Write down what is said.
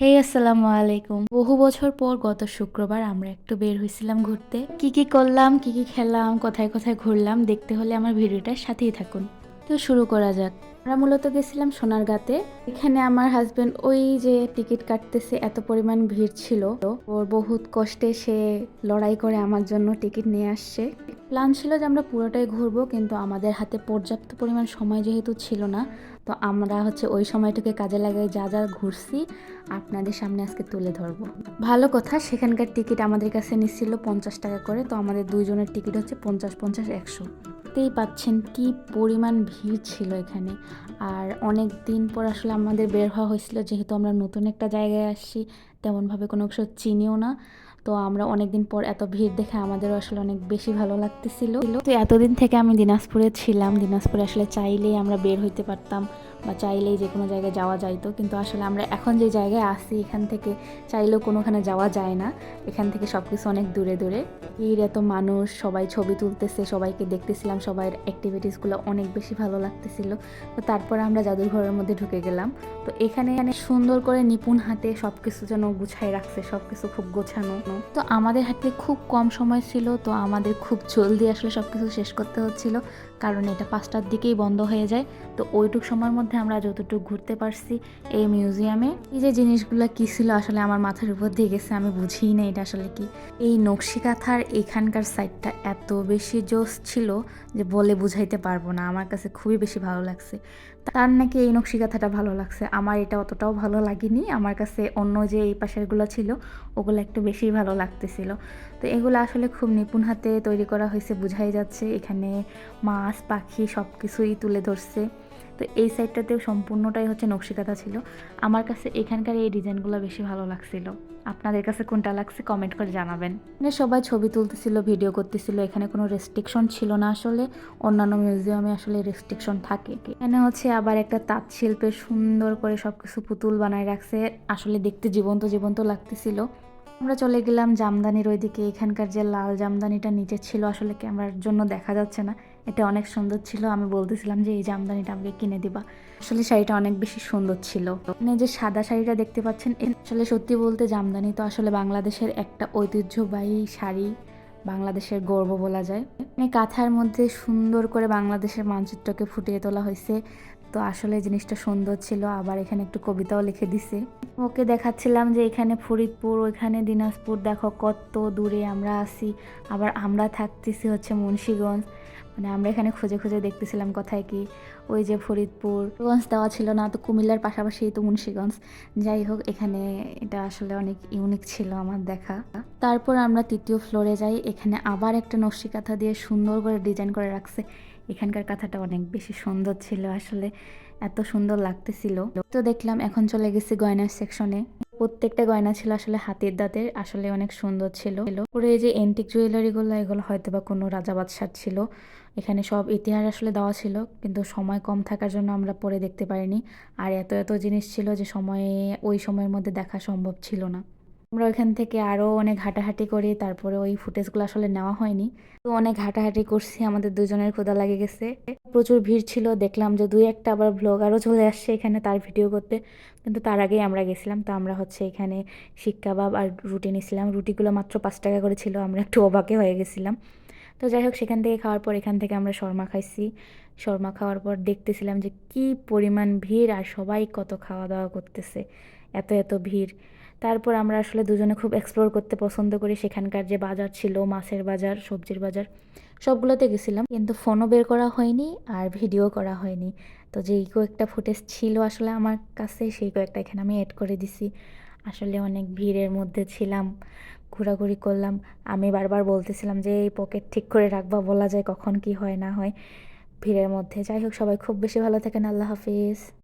হে আসসালামু আলাইকুম বহু বছর পর গত শুক্রবার আমরা একটু বের হয়েছিলাম ঘুরতে। কি কি করলাম, কি কি খেলাম, কোথায় কোথায় ঘুরলাম, দেখতে হলে আমার ভিডিওটার সাথেই থাকুন। তো শুরু করা যাক। আমরা মূলত গেছিলাম সোনারগাঁতে। এখানে আমার হাজবেন্ড ওই যে টিকিট কাটতেছে, এত পরিমাণ ভিড় ছিল। ওর বহুত কষ্টে সে লড়াই করে আমার জন্য টিকিট নিয়ে আসছে। প্ল্যান ছিল যে আমরা পুরোটাই ঘুরবো, কিন্তু আমাদের হাতে পর্যাপ্ত পরিমাণ সময় যেহেতু ছিল না, তো আমরা হচ্ছে ওই সময়টাকে কাজে লাগাই যা যা ঘুরছি, আপনাদের সামনে আজকে তুলে ধরবো। ভালো কথা, সেখানকার টিকিট আমাদের কাছে নিচ্ছিল পঞ্চাশ টাকা করে, তো আমাদের দুইজনের টিকিট হচ্ছে পঞ্চাশ পঞ্চাশ, একশো। দেখতেই পাচ্ছেন কি পরিমাণ ভিড় ছিল এখানে। আর অনেক দিন পর আসলে আমাদের বের হওয়া হয়েছিল, যেহেতু আমরা নতুন একটা জায়গায় আসছি, তেমনভাবে কোনো কিছু চিনিও না। তো আমরা অনেকদিন পর এত ভিড় দেখে আমাদের আসলে অনেক বেশি ভালো লাগতেছিল। তো এতদিন থেকে আমি দিনাজপুরে ছিলাম। দিনাজপুরে আসলে চাইলেই আমরা বের হইতে পারতাম। বা চাইলেই যে কোনো জায়গায় যাওয়া যাইতো কিন্তু আসলে আমরা এখন যে জায়গায় আসি, এখান থেকে চাইলেও কোনোখানে যাওয়া যায় না। এখান থেকে সব কিছু অনেক দূরে দূরে। ভিড় এত মানুষ, সবাই ছবি তুলতেছে, সবাইকে দেখতেছিলাম সবাই অ্যাক্টিভিটিসগুলো অনেক বেশি ভালো লাগতেছিল। তো তারপর আমরা জাদুঘরের মধ্যে ঢুকে গেলাম। তো এখানে সুন্দর করে নিপুণ হাতে সব কিছু যেন গুছাই রাখছে সব কিছু খুব গোছানো। তো আমাদের হাতে খুব কম সময় ছিল, তো আমাদের খুব জলদি আসলে সব কিছু শেষ করতে হচ্ছিল। কারণ এটা পাঁচটার দিকেই বন্ধ হয়ে যায়। তো ওইটুক সময়ের মধ্যে আমরা যতটুকু ঘুরতে পারছি এই মিউজিয়ামে। এই যে জিনিসগুলো কী ছিল আসলে আমার মাথার উপর দিয়ে গেছে, আমি বুঝিই না এটা আসলে কি। এই নকশি কাঁথার এখানকার সাইডটা এত বেশি জোস ছিল যে বলে বুঝাইতে পারব না। আমার কাছে খুবই বেশি ভালো লাগছে। তার নাকি এই নকশি কাঁথাটা ভালো লাগছে। আমার এটা অতটাও ভালো লাগেনি। আমার কাছে অন্য যে এই পাশেরগুলো ছিল, ওগুলো একটু বেশি ভালো লাগতেছিল। তো এগুলো আসলে খুব নিপুণ হাতে তৈরি করা হয়েছে, বোঝাই যাচ্ছে। এখানে মাছ, পাখি সব কিছুই তুলে ধরছে। তো এই সাইডটাতেও সম্পূর্ণটাই হচ্ছে নকশিকাতা ছিল। আমার কাছে এখানকার এই ডিজাইনগুলো বেশি ভালো লাগছিল। আপনাদের কাছে কোনটা লাগছে কমেন্ট করে জানাবেন। মানে সবাই ছবি তুলতেছিল, ভিডিও করতেছিল। এখানে কোনো রেস্ট্রিকশন ছিল না আসলে। অন্যান্য মিউজিয়ামে আসলে রেস্ট্রিকশন থাকে। এখানে হচ্ছে আবার একটা তাঁত শিল্পের সুন্দর করে সব কিছু পুতুল বানায় রাখছে। আসলে দেখতে জীবন্ত জীবন্ত লাগতেছিল। আমরা চলে গেলাম জামদানির ওইদিকে। এখানকার যে লাল জামদানিটা নিচে ছিল, আসলে ক্যামেরার জন্য দেখা যাচ্ছে না। এটা অনেক সুন্দর ছিল। আমি বলতেছিলাম যে, এই জামদানিটা আমাকে কিনে দিবা। আসলে শাড়িটা অনেক বেশি সুন্দর ছিল। মানে যে সাদা শাড়িটা দেখতে পাচ্ছেন আসলে সত্যি বলতে জামদানি তো আসলে বাংলাদেশের একটা ঐতিহ্যবাহী শাড়ি। বাংলাদেশের গর্ব বলা যায়। মানে কাঁথার মধ্যে সুন্দর করে বাংলাদেশের মানচিত্রকে ফুটিয়ে তোলা হয়েছে। তো আসলে জিনিসটা সুন্দর ছিল, আবার এখানে একটু কবিতাও লিখে দিছে। ওকে দেখাচ্ছিলাম যে এখানে ফরিদপুর, ওইখানে দিনাজপুর, দেখো কত দূরে আমরা আসি আবার আমরা থাকতেছি হচ্ছে মুন্সীগঞ্জ। মানে আমরা এখানে খুঁজে খুঁজে দেখতেছিলাম কোথায় কি। ওই যে ফরিদপুর গঞ্জ দেওয়া ছিল না, তো কুমিল্লার পাশাপাশি তো মুন্সীগঞ্জ। যাই হোক, এখানে এটা আসলে অনেক ইউনিক ছিল আমার দেখা। তারপর আমরা তৃতীয় ফ্লোরে যাই, এখানে আবার একটা নকশি কাঁথা দিয়ে সুন্দর করে ডিজাইন করে রাখছে। এখানকার কাঁথাটা অনেক বেশি সুন্দর ছিল, আসলে এত সুন্দর লাগতেছিল। তো দেখলাম এখন চলে গেছি গয়নার সেকশনে প্রত্যেকটা গয়না ছিল আসলে হাতের দাঁতের, আসলে অনেক সুন্দর ছিল। পুরো এই যে এন্টিক জুয়েলারিগুলো এগুলো হয়তো বা কোনো রাজা বাদশার ছিল। এখানে সব ইতিহাস আসলে দেওয়া ছিল, কিন্তু সময় কম থাকার জন্য আমরা পরে দেখতে পারিনি। আর এত এত জিনিস ছিল যে সময়ে, ওই সময়ের মধ্যে দেখা সম্ভব ছিল না। আমরা ওইখান থেকে আরও অনেক হাঁটাহাঁটি করি, তারপরে ওই ফুটেজগুলো আসলে নেওয়া হয়নি। তো অনেক হাঁটাহাঁটি করছি, আমাদের দুজনের ক্ষুদা লাগে গেছে। প্রচুর ভিড় ছিল, দেখলাম যে দুই একটা আবার ব্লগারও চলে আসছে এখানে তার ভিডিও করতে। কিন্তু তার আগেই আমরা গেছিলাম, তো আমরা হচ্ছে এখানে শিক কাবাব আর রুটি নিয়েছিলাম। রুটিগুলো মাত্র পাঁচ টাকা করে ছিল, আমরা একটু অবাকে হয়ে গেছিলাম। তো যাই হোক, সেখান থেকে খাওয়ার পর এখান থেকে আমরা শর্মা খাইছি। শর্মা খাওয়ার পর দেখতেছিলাম যে কি পরিমাণ ভিড় আর সবাই কত খাওয়া দাওয়া করতেছে। এত এত ভিড়। তারপর আমরা আসলে দুজনে খুব এক্সপ্লোর করতে পছন্দ করি। সেখানকার যে বাজার ছিল, মাছের বাজার, সবজির বাজার, সবগুলোতে গেছিলাম। কিন্তু ফোনও বের করা হয়নি আর ভিডিও করা হয়নি। তো যেই কয়েকটা ফুটেজ ছিল আসলে আমার কাছে, সেই কয়েকটা এখানে আমি এড করে দিছি। আসলে অনেক ভিড়ের মধ্যে ছিলাম, ঘোরাঘুরি করলাম। আমি বারবার বলতেছিলাম যে, এই পকেট ঠিক করে রাখবা, বলা যায় কখন কি হয়, না হয়। ভিড়ের মধ্যে। যাই হোক, সবাই খুব বেশি ভালো থাকেন। আল্লাহ হাফিজ।